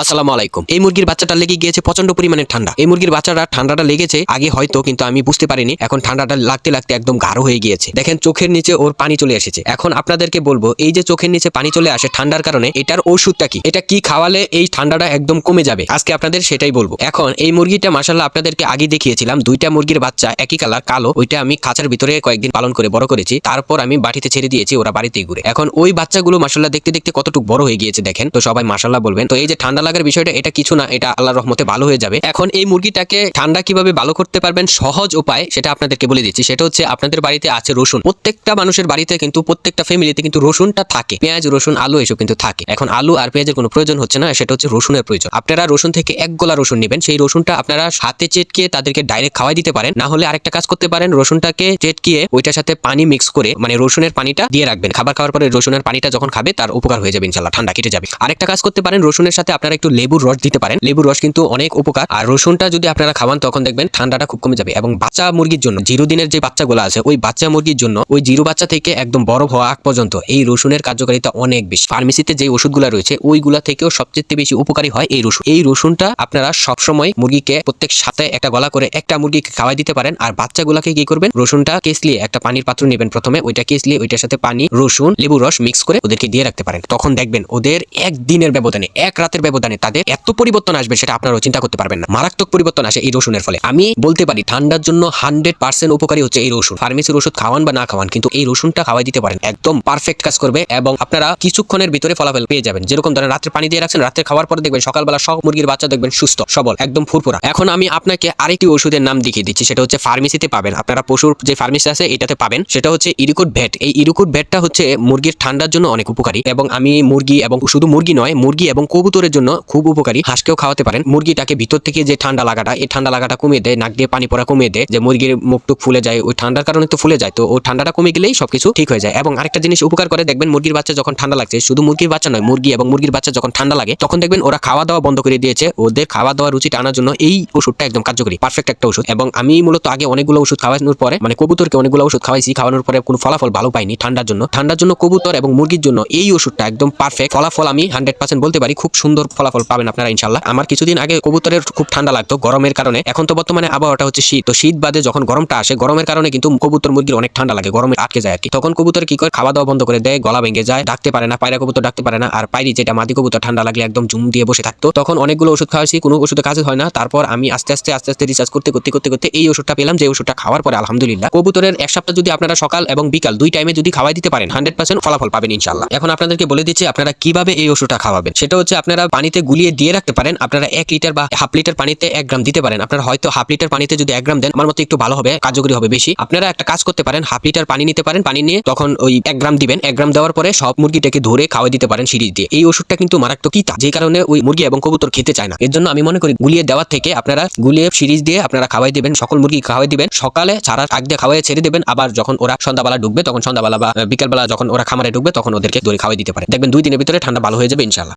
আসসালামু আলাইকুম। এই মুরগির বাচ্চাটা লেগে গিয়েছে প্রচণ্ড পরিমাণে ঠান্ডা। এই মুরগির বাচ্চাটা ঠান্ডাটা লেগেছে, আগে হয়তো কিন্তু আমি বুঝতে পারিনি, এখন ঠান্ডাটা লাগতে লাগতে একদম গাঢ় হয়ে গিয়েছে। দেখেন, চোখের নিচে ওর পানি চলে এসেছে। এখন আপনাদেরকে বলব, এই যে চোখের নিচে পানি চলে আসে ঠান্ডার কারণে, এটার ওষুধটা কি? এটা কি খাওয়ালে এই ঠান্ডাটা একদম কমে যাবে? আজকে আপনাদের সেটাই বলব। এখন এই মুরগিটা মাসাল্লাহ আপনাদেরকে আগে দেখিয়েছিলাম, দুইটা মুরগির বাচ্চা একই কালার কালো। ওইটা আমি খাঁচার ভিতরে কয়েকদিন পালন করে বড় করেছি। তারপর আমি বাটিতে ছেড়ে দিয়েছি, ওরা বাড়িতেই ঘুরে। এখন ওই বাচ্চাগুলো মাসাল্লাহ দেখতে দেখতে কতটুকু বড় হয়ে গিয়েছে, দেখেন। তো সবাই মাসাল্লাহ বলবেন। তো এই যে ঠান্ডা লাগার বিষয়টা, এটা কিছু না, এটা আল্লাহর রহমতে ভালো হয়ে যাবে। এখন এই মুরগিটাকে ঠান্ডা কীভাবে ভালো করতে পারবেন, সহজ উপায় সেটা আপনাদেরকে বলে দিচ্ছি। সেটা হচ্ছে আপনাদের বাড়িতে আছে রসুন। প্রত্যেকটা মানুষের বাড়িতে কিন্তু, প্রত্যেকটা ফ্যামিলিতে কিন্তু রসুনটা থাকে। পেঁয়াজ, রসুন, আলু এসব কিন্তু থাকে। এখন আলু আর পেঁয়াজের কোনো প্রয়োজন হচ্ছে না, সেটা হচ্ছে রসুনের প্রয়োজন। আপনারা রসুন থেকে এক গোলা রসুন নেবেন। সেই রসুনটা আপনারা হাতে চেটকে তাদেরকে ডাইরেক্ট খাওয়াই দিতে পারেন। না হলে আরেকটা কাজ করতে পারেন, রসুনটাকে চেটকিয়ে ওইটার সাথে পানি মিক্স করে মানে রসুনের পানিটা দিয়ে রাখবেন। খাবার খাওয়ার পরে রসুনের পানিটা যখন খাবে, তার উপকার হয়ে যাবে ইনশাল্লাহ ঠান্ডা কেটে যাবে। আরেকটা কাজ করতে পারেন, রসুনের সাথে আপনারা একটু লেবুর রস দিতে পারেন। লেবুর রস কিন্তু অনেক উপকার। আর রসুনটা যদি আপনারা খাওয়ান, তখন দেখবেন ঠান্ডাটা খুব কমে যাবে। এবং বাচ্চা মুরগির জন্য জিরো দিনের যে বাচ্চাগুলো আছে, ওই বাচ্চা মুরগির জন্য ওই জিরো বাচ্চা থেকে একদম বড় হওয়া আগ পর্যন্ত এই রসুনের কার্যকারিতা অনেক বেশি। ফার্মেসিতে যে ওষুধগুলো রয়েছে, ওইগুলা থেকেও সবচেয়ে বেশি উপকারী হয় এই রসুন। এই রসুনটা আপনারা সবসময় মুরগিকে প্রত্যেক সাথে একটা গলা করে একটা মুরগিকে খাওয়াই দিতে পারেন। আর বাচ্চাগুলাকে কি করবেন, রসুনটা কেসলিয়ে একটা পানির পাত্র নেবেন প্রথমে। ওইটা কেসলিয়ে ওইটার সাথে পানি, রসুন লেবু রস মিক্স করে ওদেরকে দিয়ে রাখতে পারেন। তখন দেখবেন ওদের এক দিনের ব্যবধানে, এক রাতের ব্যবধানে তাদের এত পরিবর্তন আসবে সেটা আপনারাও চিন্তা করতে পারবেন না। মারাত্মক পরিবর্তন আসে এই রসুনের ফলে। আমি বলতে পারি, ঠান্ডার জন্য হান্ড্রেড পার্সেন্ট উপকারী হচ্ছে এই রসুন। ফার্মেসির ওষুধ খাওয়ান বা না খাওয়ান, কিন্তু এই রসুনটা খাওয়াই দিতে পারেন। একদম পারফেক্ট কাজ করবে এবং আপনারা কিছুক্ষণের ভিতরে ফলাফল পেয়ে যাবেন। যেরকম ধরেন রাত্রে পানি দিয়ে রাখছেন, রাত্রে খাওয়ার পরে দেখবেন সকালবেলা সব মুরগির বাচ্চা দেখবেন সুস্থ, সবল, একদম ফুরফুরা। এখন আমি আপনাকে আরেকটি ওষুধের নাম দেখিয়ে দিচ্ছি, সেটা হচ্ছে ফার্মেসিতে পাবেন। আপনারা পশুর যে ফার্মেসি আছে, এটাতে পাবেন। সেটা হচ্ছে ইরিকুট ভেট। এই ইরিকুট ভেটটা হচ্ছে মুরগির ঠান্ডার জন্য অনেক উপকারী এবং আমি মুরগি এবং শুধু মুরগি নয়, মুরগি এবং কবুতরের জন্য খুব উপকারী। হাঁসকেও খাওয়াতে পারেন। মুরগিটাকে ভিতর থেকে যে ঠান্ডা লাগাটা, এই ঠান্ডা লাগাটা কমিয়ে দেয়, নাক দিয়ে পানি পড়া কমিয়ে দেয়, যে মুরগির মুখটুক ফুলে যায়, ওই ঠান্ডার কারণে তো ফুলে যায়, তো ওই ঠান্ডাটা কমে গেলেই সবকিছু ঠিক হয়ে যায়। এবং আরেকটা জিনিস উপকার করে, দেখবেন মুরগির বাচ্চা যখন ঠান্ডা লাগছে, শুধু মুরগির বাচ্চা নয়, মুরগি এবং মুরগির বাচ্চা যখন ঠান্ডা লাগে, তখন দেখবেন ওরা খাওয়া দাওয়া বন্ধ করে দিয়েছে। ওদের খাওয়া দাওয়া রুচিটা আনার জন্য এই ওষুধটা একদম কার্যকরী পারফেক্ট একটা ওষুধ। এবং আমি মূলত আগে অনেকগুলো ওষুধ খাওয়ানোর পরে মানে কবুতরকে অনেকগুলো ওষুধ খাওয়াইছি, খাওয়ানোর পরে কোনো ফলাফল ভালো পাইনি ঠান্ডার জন্য। ঠান্ডার জন্য কবুতর এবং মুরগির জন্য এই ওষুধটা একদম পারফেক্ট ফলাফল আমি হান্ড্রেড পার্সেন্ট বলতে পারি, খুব সুন্দর ফলাফল পাবেন আপনারা ইনশাল্লাহ আমার কিছুদিন আগে কবুতরের খুব ঠান্ডা লাগতো গরমের কারণে। এখন তো বর্তমানে আবহাওয়াটা হচ্ছে শীত। তো শীত বাদে যখন গরমটা আসে, গরমের কারণে কিন্তু কবুতর মুরগির অনেক ঠান্ডা লাগে, গরমে আটকে যায় আর কি তখন কবুতর কি করে? খাওয়া দাওয়া বন্ধ করে দেয়, গলা ভেঙে যায়, ডাকতে পারে না, পায়রা কবুতর ডাকতে পারে না। আর পাইরি যেটা, মাদি কবুতর ঠান্ডা লাগলে একদম জুম দিয়ে বসে থাকতো। তখন অনেকগুলো ওষুধ খাওয়াইছি, কোনো ওষুধে কাজে হয় না। তারপর আমি আস্তে আস্তে আস্তে আস্তে রিসার্চ করতে করতে করতে করতে এই ওষুধটা পেলাম। যে ওষুধটা খাওয়ার পরে আলহামদুলিল্লাহ কবুতরের এক সপ্তাহ যদি আপনারা সকাল এবং বিকাল দুই টাইমে যদি খাওয়াই দিতে পারেন হান্ড্রেড পার্সেন্ট ফলাফল পাবেন ইনশাল্লাহ এখন আপনাদেরকে বলে দিচ্ছি, আপনারা কীভাবে এই ওষুধটা খাওয়াবেন? সেটা হচ্ছে আপনারা পানিতে গুলিয়ে দিয়ে রাখতে পারেন। আপনারা এক লিটার বা হাফ লিটার পানিতে এক গ্রাম দিতে পারেন। আপনারা হয়তো হাফ লিটার পানিতে যদি এক গ্রাম দেন, আমার মতো একটু ভালো হবে, কার্যকরী হবে বেশি। আপনারা একটা কাজ করতে পারেন, হাফ লিটার পানি নিতে পারেন, পানি নিয়ে তখন ওই এক গ্রাম দিবেন। এক গ্রাম দেওয়ার পরে সব মুরগিটাকে ধরে খাওয়াই দিতে পারেন সিরিজ দিয়ে। এই ওষুধটা কিন্তু মারাত্মক কিতা যে কারণে ওই মুরগি এবং কবুতর খেতে চায় না। এর জন্য আমি মনে করি গুলিয়ে দেওয়ার থেকে আপনারা গুলিয়ে সিরিজ দিয়ে আপনারা খাওয়াই দিবেন, সকল মুরগি খাওয়াই দিবেন। সকালে ছাড়ার আগ দিয়ে খাওয়াই ছেড়ে দেবেন। আবার যখন ওরা সন্ধ্যাবেলা ঢুকবে, তখন সন্ধ্যাবেলা বা বিকেলবেলা যখন ওরা খামারে ঢুকবে, তখন ওদেরকে দড়ি খাওয়াই দিতে পারে দেখবেন দুই দিনের ভিতরে ঠান্ডা ভালো হয়ে যাবে ইনশাল্লাহ